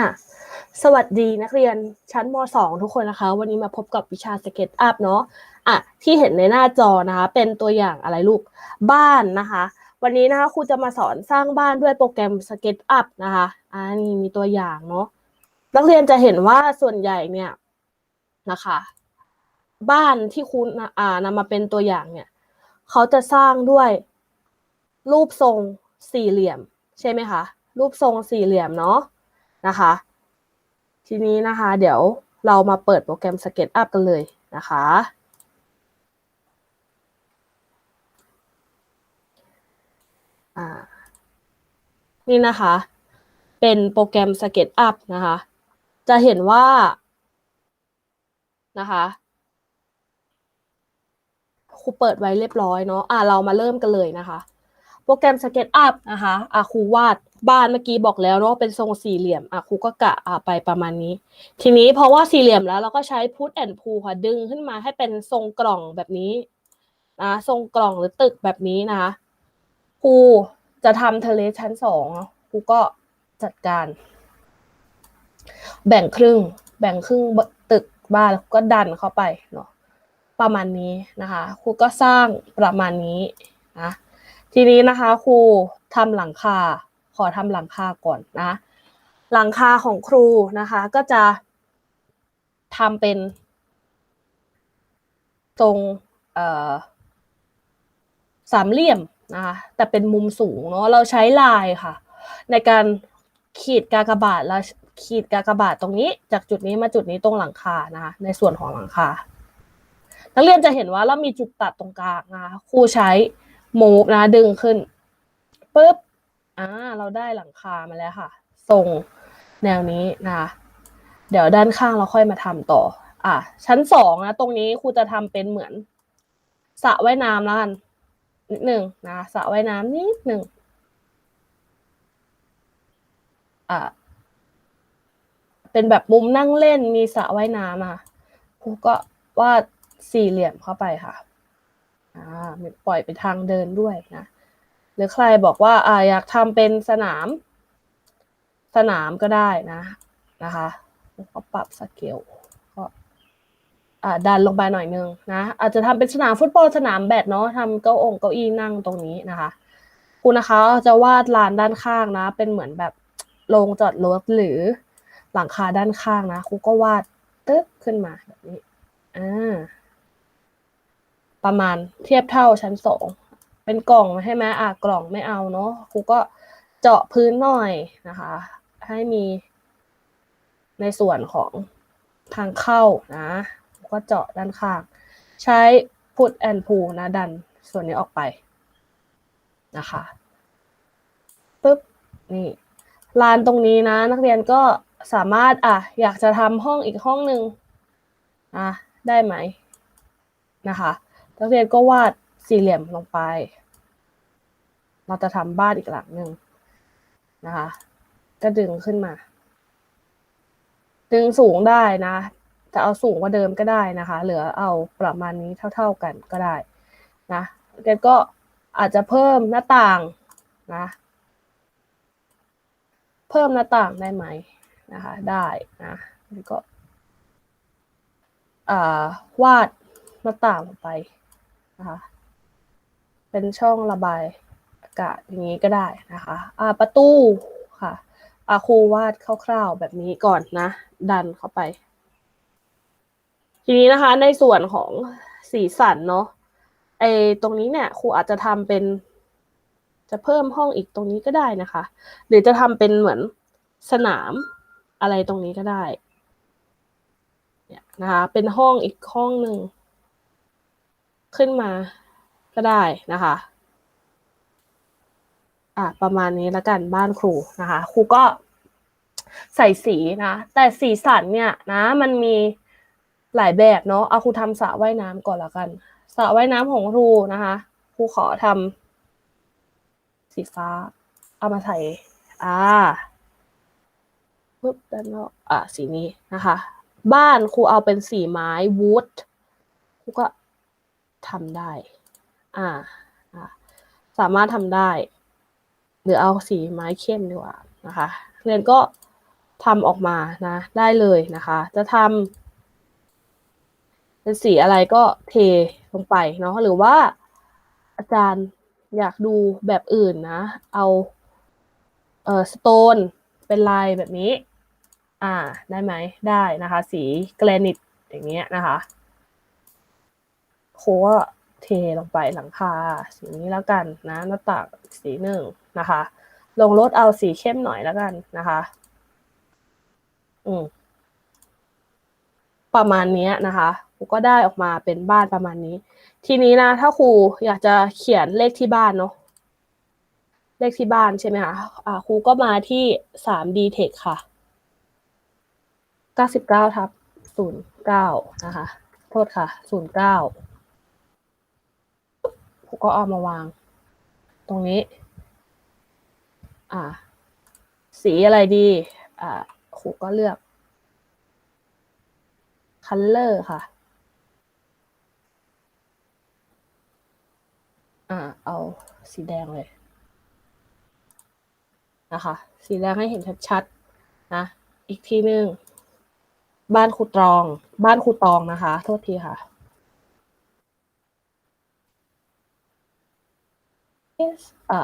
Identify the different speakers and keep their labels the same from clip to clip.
Speaker 1: อะสวัสดีนักเรียนชั้นม .2 ทุกคนนะคะ วันนี้มาพบกับวิชาสเก็ตอัพเนาะอะที่เห็นในหน้าจอนะคะ เป็นตัวอย่างอะไรลูกบ้านนะคะ วันนี้นะคะครูจะมาสอนสร้างบ้านด้วยโปรแกรมสเก็ตอัพนะคะอ่านี่มีตัวอย่างเนาะนักเรียนจะเห็นว่าส่วนใหญ่เนี่ยนะคะ บ้านที่ครูอ่านำมาเป็นตัวอย่างเนี่ยเขาจะสร้างด้วยรูปทรงสี่เหลี่ยม ใช่ไหมคะรูปทรงสี่เหลี่ยมเนาะ นะคะ ทีนี้นะคะ เดี๋ยวเรามาเปิดโปรแกรม SketchUp กันเลยนะคะ นี่นะคะ เป็นโปรแกรม SketchUp นะคะ จะเห็นว่านะคะครูเปิดไว้เรียบร้อยเนาะอ่าเรามาเริ่มกันเลยนะคะ รแกรม SketchUp นะคะอะครูวาดบ้านเมื่อกี้บอกแล้วเนาะเป็นทรงสี่เหลี่ยมอะครูก็กะอะไปประมาณนี้ ทีนี้เพราะว่าสี่เหลี่ยมแล้วเราก็ใช้ put and pull ค่ะดึงขึ้นมาให้เป็นทรงกล่องแบบนี้นะทรงกล่องหรือตึกแบบนี้นะคะครูจะทำเทเลชั้นสองครูก็จัดการ แบ่งครึ่ง แบ่งครึ่งตึกบ้านก็ดันเข้าไปเนาะประมาณนี้นะคะครูก็สร้างประมาณนี้นะ ทีนี้นะคะครูทำหลังคา ขอทำหลังคาก่อนนะ หลังคาของครูนะคะ ก็จะทำเป็นตรงเอ่อสามเหลี่ยมนะคะแต่เป็นมุมสูงเนาะเราใช้ลายค่ะ ในการขีดกากบาทแล้วขีดกากบาทตรงนี้ จากจุดนี้มาจุดนี้ตรงหลังคานะคะในส่วนของหลังคานักเรียนจะเห็นว่าเรามีจุดตัดตรงกลางนะคะครูใช้ move นะดึงขึ้นปุ๊บอ่าเราได้หลังคามาแล้วค่ะ ทรงแนวนี้นะคะเดี๋ยวด้านข้างเราค่อยมาทำต่อ อะ ชั้นสองนะ ตรงนี้ครูจะทำเป็นเหมือนสระว่ายน้ำแล้วกันนิดหนึ่งนะสระว่ายน้ำนิดหนึ่งอะเป็นแบบมุมนั่งเล่นมีสระว่ายน้ำอะครูก็วาดสี่เหลี่ยมเข้าไปค่ะ อ่าปล่อยไปทางเดินด้วยนะ หรือใครบอกว่าอ่าอยากทำเป็นสนาม สนามก็ได้นะนะคะก็ปรับสเกลก็อ่าดันลงไปหน่อยนึงนะอาจจะทำเป็นสนามฟุตบอลสนามแบดเนาะทำเก้าองเก้าอี้นั่งตรงนี้นะคะคุณนะคะจะวาดลานด้านข้างนะ เป็นเหมือนแบบโรงจอดรถหรือหลังคาด้านข้างนะครูก็วาดตึ๊บขึ้นมาแบบนี้อ่า ประมาณเทียบเท่าชั้นสองเป็นกล่องใช่ไหมอะกล่องไม่เอาเนาะครูก็เจาะพื้นหน่อยนะคะ ให้มีในส่วนของทางเข้านะก็เจาะด้านข้าง ใช้ put and pull นะดันส่วนนี้ออกไปนะคะปึ๊บนี่ลานตรงนี้นะ นักเรียนก็สามารถอะอยากจะทำห้องอีกห้องหนึ่งอะได้ไหมนะคะ นักเรียนก็วาดสี่เหลี่ยมลงไป เราจะทำบ้านอีกหลังหนึ่งนะคะ ก็ดึงขึ้นมา ดึงสูงได้นะจะเอาสูงกว่าเดิมก็ได้นะคะ เหลือเอาประมาณนี้เท่า ๆกันก็ได้นะนักเรียนก็อาจจะเพิ่มหน้าต่างนะ เพิ่มหน้าต่างได้ไหมนะคะ ได้นะแล้วก็วาดหน้าต่างลงไป นะคะ เป็นช่องระบายอากาศอย่างนี้ก็ได้นะคะอ่าประตูค่ะอาครูวาดคร่าวๆแบบนี้ก่อนนะ ดันเข้าไป ทีนี้นะคะในส่วนของสีสันเนาะไอตรงนี้เนี่ยครูอาจจะทำเป็น จะเพิ่มห้องอีกตรงนี้ก็ได้นะคะ หรือจะทำเป็นเหมือนสนามอะไรตรงนี้ก็ได้เนี่ยนะคะ เป็นห้องอีกห้องหนึ่ง ขึ้นมาก็ได้นะคะอะประมาณนี้แล้วกันบ้านครูนะคะ ครูก็ใส่สีนะ แต่สีสันเนี่ยนะมันมีหลายแบบเนาะเอาครูทำสระว่ายน้ำก่อนละกันสระว่ายน้ำของครูนะคะครูขอทำสีฟ้า เอามาใส่อ่าปุ๊บด้านนอกอะสีนี้นะคะ บ้านครูเอาเป็นสีไม้วูดครูก็ ทำได้ อ่า สามารถทำได้ หรือเอาสีไม้เข้มดีกว่านะคะเรียนก็ทำออกมานะ ได้เลยนะคะ จะทำเป็นสีอะไรก็เทลงไปเนาะหรือว่าอาจารย์อยากดูแบบอื่นนะ เอาเอ่อสโตนเป็นลายแบบนี้ อ่าได้ไหมได้นะคะ สีแกรนิตอย่างเงี้ยนะคะ โค้ก็เทลงไปหลังคาสีนี้แล้วกันนะหน้าต่างสีหนึ่งนะคะ ลงรถเอาสีเข้มหน่อยแล้วกันนะคะ อืมประมาณนี้นะคะครูก็ได้ออกมาเป็นบ้านประมาณนี้ ทีนี้นะ ถ้าครูอยากจะเขียนเลขที่บ้านเนาะเลขที่บ้านใช่ไหมคะอ่าครูก็มาที่ 3D Tech ค่ะ99ทับ09นย์เก้านะคะ โทษค่ะ09 ครูก็เอามาวาง ตรงนี้ อ่า สีอะไรดี อ่าครูก็เลือก color ค่ะ อ่า เอาสีแดงเลย นะคะ สีแดงให้เห็นชัดๆ นะ อีกทีหนึ่งบ้านครูตรอง บ้านครูตองนะคะ โทษทีค่ะ อะ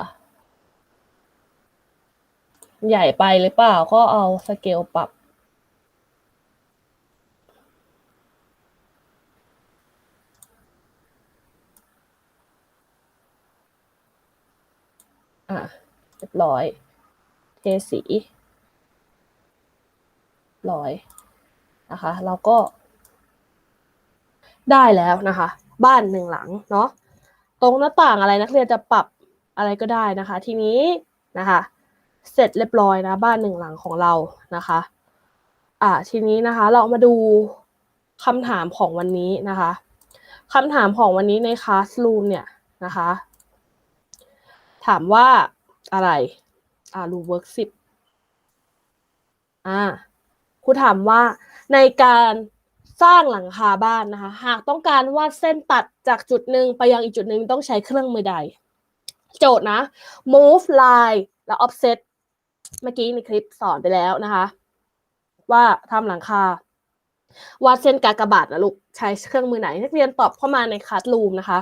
Speaker 1: ใหญ่ไปหรือเปล่าก็เอาสเกลปรับ อะเรียบร้อย เทสีร้อยนะคะ เราก็ ได้แล้วนะคะ บ้านหนึ่งหลังเนาะตรงหน้าต่างอะไรนักเรียนจะปรับ อะไรก็ได้นะคะ ทีนี้นะคะ เสร็จเรียบร้อยนะ บ้านหนึ่งหลังของเรานะคะ อ่าทีนี้นะคะ เรามาดูคำถามของวันนี้นะคะคำถามของวันนี้ใน Classroom เนี่ยนะคะ ถามว่าอะไร อ่ารูเวิร์กสิบอ่าครูถามว่าในการสร้างหลังคาบ้านนะคะ หากต้องการวาดเส้นตัดจากจุดหนึ่งไปยังอีกจุดหนึ่งต้องใช้เครื่องมือใด โจทย์นะ move line แล้ว offset เมื่อกี้ในคลิปสอนไปแล้วนะคะ ว่าทำหลังคาวาดเส้นกากบาทนะลูกใช้เครื่องมือไหน นักเรียนตอบเข้ามาในคัสลูมนะคะ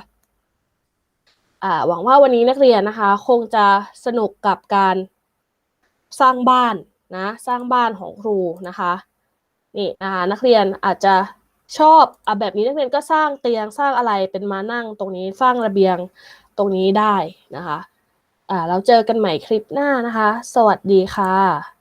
Speaker 1: หวังว่าวันนี้นักเรียนนะคะ คงจะสนุกกับการสร้างบ้านนะสร้างบ้านของครูนะคะนี่นะคะนักเรียนอาจจะชอบอแบบนี้นักเรียนก็สร้างเตียงสร้างอะไรเป็นมานั่งตรงนี้สร้างระเบียง ตรงนี้ได้นะคะอ่าเราเจอกันใหม่คลิปหน้านะคะ สวัสดีค่ะ